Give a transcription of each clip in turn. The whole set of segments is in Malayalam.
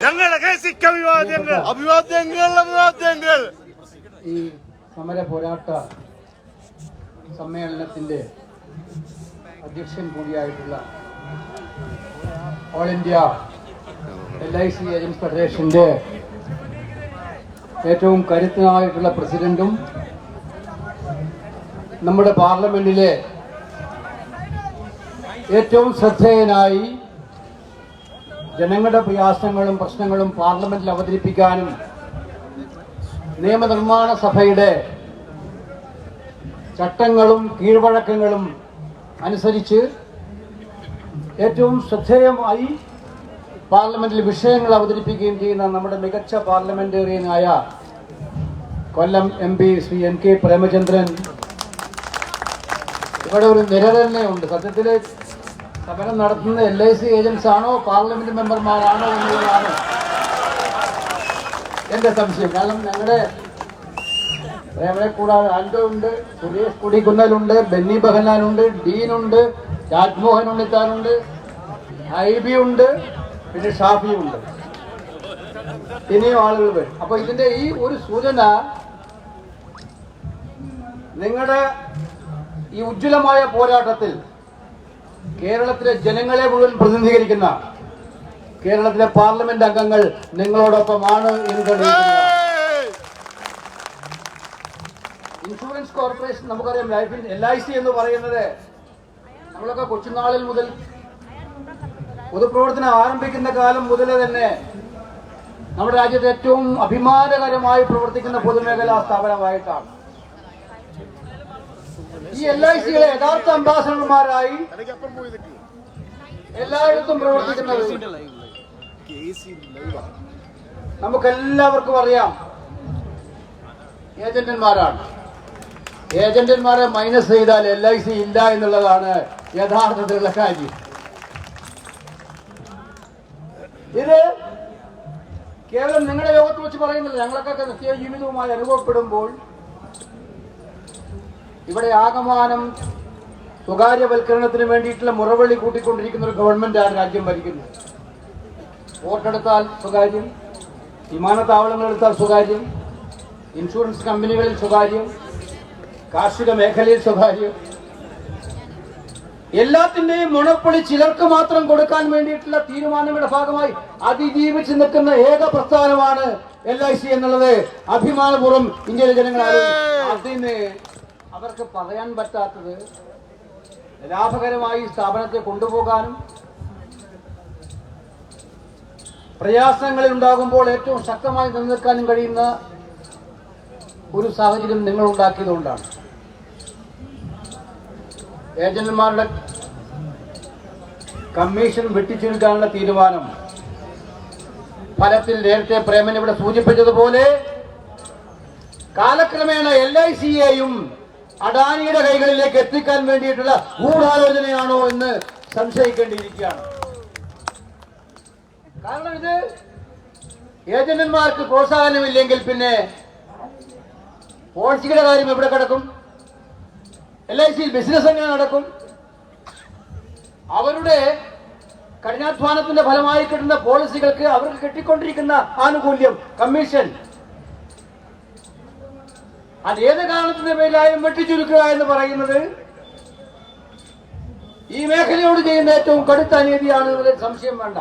ഞങ്ങളുടെ സിഖ് അഭിവാദ്യങ്ങൾ. അഭിവാദ്യങ്ങൾ അഭിവാദ്യങ്ങൾ. ഈ സമര പോരാട്ട സമ്മേളനത്തിന്റെ അധ്യക്ഷൻ കൂടിയായിട്ടുള്ള all India L I C agents ഫെഡറേഷന്റെ ഏറ്റവും കരുത്തനായിട്ടുള്ള പ്രസിഡന്റും നമ്മുടെ പാർലമെന്റിലെ ഏറ്റവും ശ്രദ്ധേയനായി ജനങ്ങളുടെ പ്രയാസങ്ങളും പ്രശ്നങ്ങളും പാർലമെന്റിൽ അവതരിപ്പിക്കാനും നിയമനിർമ്മാണ സഭയുടെ ചട്ടങ്ങളും കീഴ്വഴക്കങ്ങളും അനുസരിച്ച് ഏറ്റവും ശ്രദ്ധേയമായി പാർലമെന്റിൽ വിഷയങ്ങൾ അവതരിപ്പിക്കുകയും ചെയ്യുന്ന നമ്മുടെ മികച്ച പാർലമെന്റേറിയനായ Kollam M P Shri N K Premachandran ഇവിടെ ഒരു നിര തന്നെ ഉണ്ട്. സത്യത്തിൽ സമരം നടത്തുന്നത് എൽ ഐ സി ഏജൻസ് ആണോ പാർലമെന്റ് മെമ്പർമാരാണോ എന്നുള്ളതാണ് എന്റെ സംശയം. കാരണം ഞങ്ങളുടെ പ്രേമനെ കൂടാതെ ആൻഡോ ഉണ്ട് സുരേഷ് കുടിക്കുന്നലുണ്ട് ബെന്നി ബഹനാനുണ്ട് ഡീനുണ്ട് രാജ്മോഹൻ ഉണ്ണിത്താനുണ്ട് ഐ ബി ഉണ്ട് പിന്നെ ഷാഫി ഉണ്ട്. ഇനിയും ആളുകൾ വരും. അപ്പൊ ഇതിന്റെ ഈ ഒരു സൂചന നിങ്ങളുടെ ഈ ഉജ്ജ്വലമായ പോരാട്ടത്തിൽ കേരളത്തിലെ ജനങ്ങളെ മുഴുവൻ പ്രതിനിധീകരിക്കുന്ന കേരളത്തിലെ പാർലമെന്റ് അംഗങ്ങൾ നിങ്ങളോടൊപ്പമാണ് എന്ന് ഇൻഷുറൻസ് കോർപ്പറേഷൻ നമുക്കറിയാം ലൈഫ് എൽ ഐ സി എന്ന് പറയുന്നത് നമ്മളൊക്കെ കൊച്ചുനാളിൽ മുതൽ പൊതുപ്രവർത്തനം ആരംഭിക്കുന്ന കാലം മുതൽ തന്നെ നമ്മുടെ രാജ്യത്ത് ഏറ്റവും അഭിമാനകരമായി പ്രവർത്തിക്കുന്ന പൊതുമേഖലാ സ്ഥാപനമായിട്ടാണ്. ഈ എൽ ഐ സിയിലെ യഥാർത്ഥ അംബാസഡർമാരായി എല്ലായിടത്തും പ്രവർത്തിക്കുന്നത് നമുക്കെല്ലാവർക്കും അറിയാം. ഏജന്റന്മാരാണ് ഏജന്റന്മാരെ മൈനസ് ചെയ്താൽ എൽ ഐ സി ഇല്ല എന്നുള്ളതാണ് യഥാർത്ഥത്തിലുള്ള കാര്യം. ഇത് കേവലം നിങ്ങളുടെ യോഗത്തെ വെച്ച് പറയുന്നില്ല. ഞങ്ങളൊക്കെ നിത്യജീവിതവുമായി അനുഭവപ്പെടുമ്പോൾ ഇവിടെ ആകമാനം സ്വകാര്യവൽക്കരണത്തിന് വേണ്ടിയിട്ടുള്ള മുറവിളി കൂട്ടിക്കൊണ്ടിരിക്കുന്ന ഒരു ഗവൺമെന്റാണ് രാജ്യം ഭരിക്കുന്നത് വോട്ടെടുത്താൽ സ്വകാര്യം വിമാനത്താവളങ്ങൾ എടുത്താൽ സ്വകാര്യം ഇൻഷുറൻസ് കമ്പനികളിൽ സ്വകാര്യം കാർഷിക മേഖലയിൽ സ്വകാര്യം എല്ലാത്തിന്റെയും മുണപ്പൊളി ചിലർക്ക് മാത്രം കൊടുക്കാൻ വേണ്ടിയിട്ടുള്ള തീരുമാനങ്ങളുടെ ഭാഗമായി അതിജീവിച്ച് നിൽക്കുന്ന ഏക പ്രസ്ഥാനമാണ് എൽ ഐ സി എന്നുള്ളത് അഭിമാനപൂർവം ഇന്ത്യയിലെ ജനങ്ങൾ. അതിന് അവർക്ക് പറയാൻ പറ്റാത്തത് ലാഭകരമായി സ്ഥാപനത്തെ കൊണ്ടുപോകാനും പ്രയാസങ്ങളിൽ ഉണ്ടാകുമ്പോൾ ഏറ്റവും ശക്തമായി നിലനിൽക്കാനും കഴിയുന്ന ഒരു സാഹചര്യം നിങ്ങൾ ഉണ്ടാക്കിയതുകൊണ്ടാണ്. ഏജന്റുമാരുടെ കമ്മീഷൻ വെട്ടിച്ചുരുക്കാനുള്ള തീരുമാനം. ഫലത്തിൽ നേരത്തെ പ്രേമൻ ഇവിടെ സൂചിപ്പിച്ചതുപോലെ കാലക്രമേണ എൽ ഐ സിയെയും അഡാനിയുടെ കൈകളിലേക്ക് എത്തിക്കാൻ വേണ്ടിയിട്ടുള്ള ഗൂഢാലോചനയാണോ എന്ന് സംശയിക്കേണ്ടിയിരിക്കുകയാണ്. കാരണം ഇത് ഏജന്റന്മാർക്ക് പ്രോത്സാഹനമില്ലെങ്കിൽ പിന്നെ പോളിസിയുടെ കാര്യം എവിടെ കിടക്കും? എൽ ഐ സിയിൽ ബിസിനസ് എങ്ങനെ നടക്കും? അവരുടെ കഠിനാധ്വാനത്തിന്റെ ഫലമായി കിട്ടുന്ന പോളിസികൾക്ക് അവർക്ക് കിട്ടിക്കൊണ്ടിരിക്കുന്ന ആനുകൂല്യം കമ്മീഷൻ അത് ഏത് കാരണത്തിന്റെ പേരിലായാലും വെട്ടിച്ചുരുക്കുക എന്ന് പറയുന്നത് ഈ മേഖലയോട് ചെയ്യുന്ന ഏറ്റവും കടുത്ത അനീതിയാണ് സംശയം വേണ്ട.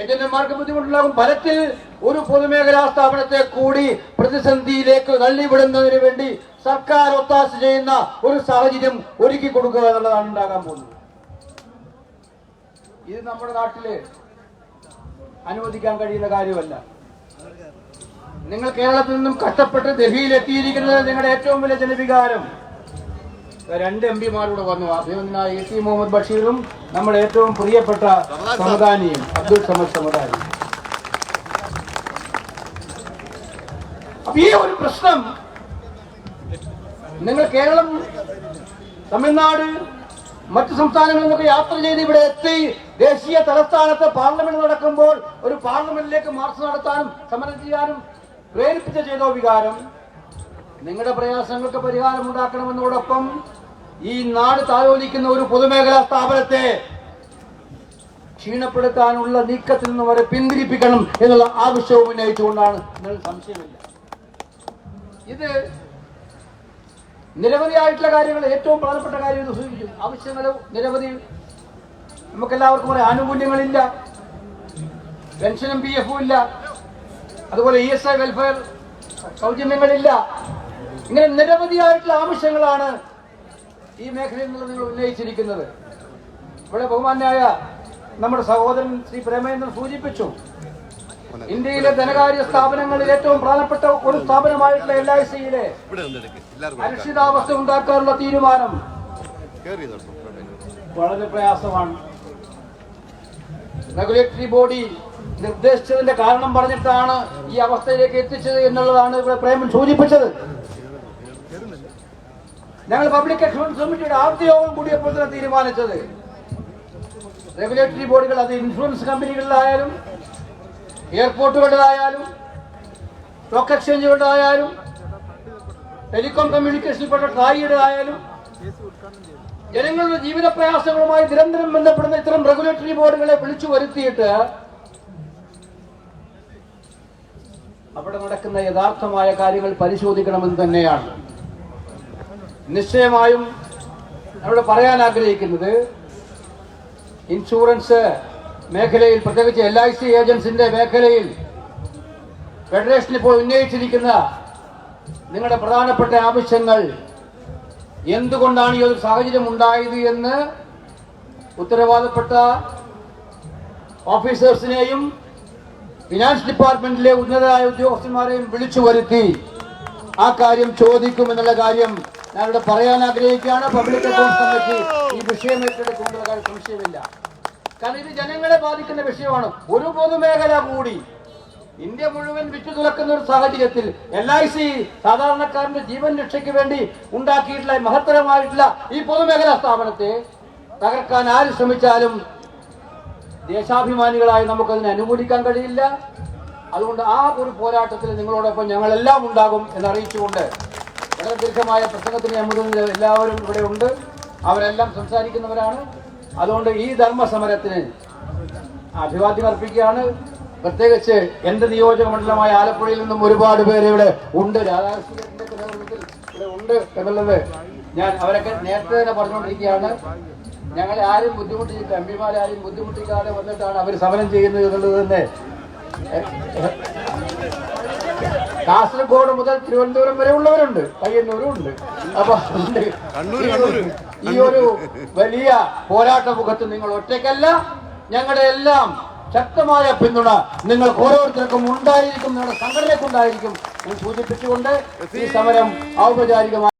ഏജന്റുമാർക്ക് ബുദ്ധിമുട്ടുണ്ടാകും. ഫലത്തിൽ ഒരു പൊതുമേഖലാ സ്ഥാപനത്തെ കൂടി പ്രതിസന്ധിയിലേക്ക് തള്ളിവിടുന്നതിന് വേണ്ടി സർക്കാർ ഒത്താശ ചെയ്യുന്ന ഒരു സാഹചര്യം ഒരുക്കി കൊടുക്കുക എന്നുള്ളതാണ് ഉണ്ടാകാൻ പോകുന്നത്. ഇത് നമ്മുടെ നാട്ടിൽ അനുവദിക്കാൻ കഴിയുന്ന കാര്യമല്ല. നിങ്ങൾ കേരളത്തിൽ നിന്നും കഷ്ടപ്പെട്ട് ഡൽഹിയിൽ എത്തിയിരിക്കുന്നത് നിങ്ങളുടെ ഏറ്റവും വലിയ ജനവികാരം. രണ്ട് എം പിമാരൂടെ വന്നു. അഭിനന്ദനായ എ ടി മുഹമ്മദ് ബഷീറും നമ്മുടെ ഏറ്റവും പ്രിയപ്പെട്ട സമദാനിയും അബ്ദുൾ സമദ് സമദാനി ഈ ഒരു പ്രശ്നം നിങ്ങൾ കേരളം തമിഴ്നാട് മറ്റു സംസ്ഥാനങ്ങളിൽ നിന്നൊക്കെ യാത്ര ചെയ്ത് ഇവിടെ എത്തി ദേശീയ തലസ്ഥാനത്ത് പാർലമെന്റ് നടക്കുമ്പോൾ ഒരു പാർലമെന്റിലേക്ക് മാർച്ച് നടത്താനും സമരം ചെയ്യാനും പ്രേരിപ്പിച്ച ചെയ്തോ വികാരം നിങ്ങളുടെ പ്രയാസങ്ങൾക്ക് പരിഹാരം ഉണ്ടാക്കണമെന്നതോടൊപ്പം ഈ നാട് താലോലിക്കുന്ന ഒരു പൊതുമേഖലാ സ്ഥാപനത്തെ ക്ഷീണപ്പെടുത്താനുള്ള നീക്കത്തിൽ നിന്ന് വരെ പിന്തിരിപ്പിക്കണം എന്നുള്ള ആവശ്യവും ഉന്നയിച്ചുകൊണ്ടാണ് നിങ്ങൾ സംശയമില്ല. ഇത് നിരവധിയായിട്ടുള്ള കാര്യങ്ങൾ ഏറ്റവും പ്രധാനപ്പെട്ട കാര്യം ഇത് സൂചിപ്പിച്ചു ആവശ്യങ്ങൾ നിരവധി നമുക്കെല്ലാവർക്കും പറയാം ആനുകൂല്യങ്ങളില്ല. പെൻഷനും പി എഫും ഇല്ല. അതുപോലെ ഇ എസ് ഐ വെൽഫെയർ സൗജന്യങ്ങളില്ല ഇങ്ങനെ നിരവധിയായിട്ടുള്ള ആവശ്യങ്ങളാണ് ഈ മേഖലയിൽ നിന്ന് നിങ്ങൾ ഉന്നയിച്ചിരിക്കുന്നത്. ഇവിടെ ബഹുമാന്യായ നമ്മുടെ സഹോദരൻ ശ്രീ പ്രേമേന്ദ്രൻ സൂചിപ്പിച്ചു. ഇന്ത്യയിലെ ധനകാര്യ സ്ഥാപനങ്ങളിൽ ഏറ്റവും പ്രധാനപ്പെട്ട ഒരു സ്ഥാപനമായിട്ടുള്ള എൽ ഐ സിയിലെ അനിശ്ചിതാവസ്ഥ ഉണ്ടാക്കാനുള്ള തീരുമാനം. വളരെ പ്രയാസമാണ്. റെഗുലേറ്ററി ബോഡി നിർദ്ദേശിച്ചതിന്റെ കാരണം പറഞ്ഞിട്ടാണ് ഈ അവസ്ഥയിലേക്ക് എത്തിച്ചത് എന്നുള്ളതാണ് ഇവിടെ പ്രേമൻ സൂചിപ്പിച്ചത്. ഞങ്ങൾ പബ്ലിക് അക്ഷൻസ് കമ്മിറ്റിയുടെ ആദ്യ യോഗം കൂടിയപ്പോൾ തന്നെ തീരുമാനിച്ചത്. റെഗുലേറ്ററി ബോഡികൾ അത് ഇൻഷുറൻസ് കമ്പനികളിലായാലും എയർപോർട്ടുകളിലായാലും സ്റ്റോക്ക് എക്സ്ചേഞ്ചുകളിലായാലും ടെലികോം കമ്മ്യൂണിക്കേഷനിൽപ്പെട്ട ട്രായിയുടേതായാലും ജനങ്ങളുടെ ജീവിത പ്രയാസങ്ങളുമായി നിരന്തരം ബന്ധപ്പെടുന്ന ഇത്തരം റെഗുലേറ്ററി ബോർഡുകളെ വിളിച്ചു വരുത്തിയിട്ട് അവിടെ നടക്കുന്ന യഥാർത്ഥമായ കാര്യങ്ങൾ പരിശോധിക്കണമെന്ന് തന്നെയാണ്. നിശ്ചയമായും അവിടെ പറയാൻ ആഗ്രഹിക്കുന്നത് ഇൻഷുറൻസ് മേഖലയിൽ പ്രത്യേകിച്ച് എൽ ഐ സി ഏജൻസിന്റെ മേഖലയിൽ ഫെഡറേഷൻ ഇപ്പോൾ ഉന്നയിച്ചിരിക്കുന്ന നിങ്ങളുടെ പ്രധാനപ്പെട്ട ആവശ്യങ്ങൾ എന്തുകൊണ്ടാണ് ഈ ഒരു സാഹചര്യം ഉണ്ടായത് എന്ന് ഉത്തരവാദപ്പെട്ട ഓഫീസേഴ്സിനെയും ഫിനാൻസ് ഡിപ്പാർട്ട്മെന്റിലെ ഉന്നതരായ ഉദ്യോഗസ്ഥന്മാരെയും വിളിച്ചു വരുത്തി ആ കാര്യം ചോദിക്കും എന്നുള്ള കാര്യം ഞാനിവിടെ പറയാൻ ആഗ്രഹിക്കുകയാണ്. പബ്ലിക് അക്കൗണ്ട്സ് കമ്മിറ്റി ഈ വിഷയം ഏറ്റെടുക്കുമെന്നുള്ള കാര്യം സംശയമില്ല. കാരണം ഇത് ജനങ്ങളെ ബാധിക്കുന്ന വിഷയമാണ്. ഒരു പൊതുമേഖല കൂടി ഇന്ത്യ മുഴുവൻ വിറ്റു തുറക്കുന്ന ഒരു സാഹചര്യത്തിൽ എൽ ഐ സി സാധാരണക്കാരന്റെ ജീവൻ രക്ഷയ്ക്ക് വേണ്ടി ഉണ്ടാക്കിയിട്ടുള്ള മഹത്തരമായിട്ടുള്ള ഈ പൊതുമേഖലാ സ്ഥാപനത്തെ തകർക്കാൻ ആര് ശ്രമിച്ചാലും ദേശാഭിമാനികളായി നമുക്കതിനെ അനുകൂലിക്കാൻ കഴിയില്ല. അതുകൊണ്ട് ആ ഒരു പോരാട്ടത്തിൽ നിങ്ങളോടൊപ്പം ഞങ്ങളെല്ലാം ഉണ്ടാകും എന്നറിയിച്ചുകൊണ്ട് വളരെ ദീർഘമായ പ്രസംഗത്തിന് നമുക്ക് എല്ലാവരും ഇവിടെ ഉണ്ട്. അവരെല്ലാം സംസാരിക്കുന്നവരാണ്. അതുകൊണ്ട് ഈ ധർമ്മസമരത്തിന് അഭിവാദ്യം അർപ്പിക്കുകയാണ്. പ്രത്യേകിച്ച് എന്റെ നിയോജക മണ്ഡലമായ ആലപ്പുഴയിൽ നിന്നും ഒരുപാട് പേര് ഇവിടെ ഉണ്ട്. രാധാകൃഷ്ണന്റെ ഇവിടെ ഉണ്ട് എന്നുള്ളത് ഞാൻ അവരൊക്കെ നേരത്തെ തന്നെ പറഞ്ഞുകൊണ്ടിരിക്കുകയാണ്. ഞങ്ങളെ ആരും ബുദ്ധിമുട്ടിച്ചിട്ട് എം പിമാരെ ആരും ബുദ്ധിമുട്ടിക്കാതെ വന്നിട്ടാണ് അവർ സമരം ചെയ്യുന്നത് എന്നുള്ളത് തന്നെ. കാസർഗോഡ് മുതൽ തിരുവനന്തപുരം വരെ ഉള്ളവരുണ്ട്. പയ്യന്നൂരും ഉണ്ട്. അപ്പൊ ഈ ഒരു വലിയ പോരാട്ട മുഖത്ത് നിങ്ങൾ ഒറ്റയ്ക്കല്ല. ഞങ്ങളുടെ എല്ലാം ശക്തമായ പിന്തുണ നിങ്ങൾക്ക് ഓരോരുത്തർക്കും ഉണ്ടായിരിക്കും. നിങ്ങളുടെ സംഘടനയ്ക്കുണ്ടായിരിക്കും എന്ന് സൂചിപ്പിച്ചുകൊണ്ട് ഈ സമരം ഔപചാരികമായി